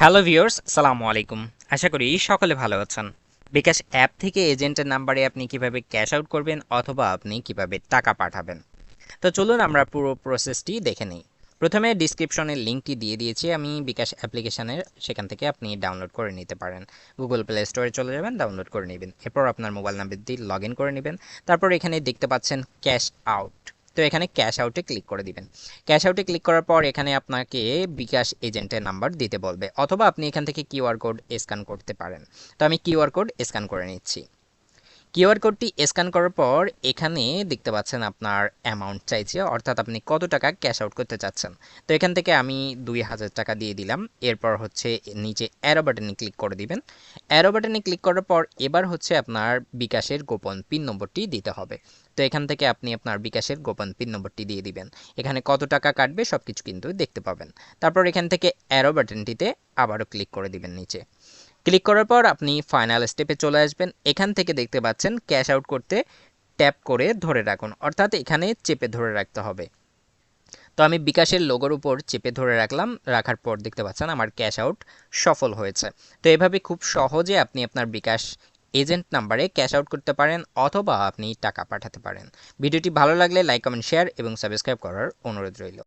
Hello viewers সালামু আলাইকুম। আশা করি সকলে ভালো আছেন। বিকাশ অ্যাপ থেকে এজেন্টের নাম্বারে আপনি কীভাবে ক্যাশ আউট করবেন অথবা আপনি কীভাবে টাকা পাঠাবেন? তো চলুন আমরা পুরো প্রসেসটি দেখে নিই। প্রথমে ডিসক্রিপশনের লিঙ্কটি দিয়ে দিয়েছি, আমি বিকাশ অ্যাপ্লিকেশনের সেখান থেকে আপনি ডাউনলোড করে নিতে পারেন। গুগল প্লে স্টোরে চলে যাবেন, ডাউনলোড করে নেবেন। এরপর আপনার মোবাইল নাম্বার দিয়ে লগ ইন করে নেবেন। তারপর এখানে দেখতে পাচ্ছেন ক্যাশ আউট। তো এখানে ক্যাশ আউটে ক্লিক করে দিবেন। ক্যাশ আউটে ক্লিক করার পর এখানে আপনাকে বিকাশ এজেন্টের নাম্বার দিতে বলবে, অথবা আপনি এখান থেকে কিউআর কোড স্ক্যান করতে পারেন। তো আমি কিউআর কোড স্ক্যান করে নিচ্ছি। কিউআর কোডটি স্ক্যান করার পর এখানে দেখতে পাচ্ছেন আপনার অ্যামাউন্ট চাইছে, অর্থাৎ আপনি কত টাকা ক্যাশ আউট করতে চাচ্ছেন। তো এখান থেকে আমি দুই হাজার টাকা দিয়ে দিলাম। এরপর হচ্ছে নিচে অ্যারো বাটনে ক্লিক করে দিবেন। অ্যারো বাটনে ক্লিক করার পর এবার হচ্ছে আপনার বিকাশের গোপন পিন নম্বরটি দিতে হবে। তো এখান থেকে আপনি আপনার বিকাশের গোপন পিন নম্বরটি দিয়ে দিবেন। এখানে কত টাকা কাটবে সব কিছু কিন্তু দেখতে পাবেন। তারপর এখান থেকে অ্যারো বাটনটিতে আবারও ক্লিক করে দিবেন নিচে। ক্লিক করার পর আপনি ফাইনাল স্টেপে চলে আসবেন। এখান থেকে দেখতে পাচ্ছেন ক্যাশ আউট করতে ট্যাপ করে ধরে রাখুন। অর্থাৎ এখানে চেপে ধরে রাখতে হবে। তো আমি বিকাশের লোগোর উপর চেপে ধরে রাখলাম। রাখার পর দেখতে পাচ্ছেন আমার ক্যাশ আউট সফল হয়েছে। তো এভাবে খুব সহজে আপনি আপনার বিকাশ এজেন্ট নাম্বারে ক্যাশ আউট করতে পারেন অথবা আপনি টাকা পাঠাতে পারেন। ভিডিওটি ভালো লাগলে লাইক কমেন্ট শেয়ার এবং সাবস্ক্রাইব করার অনুরোধ রইল।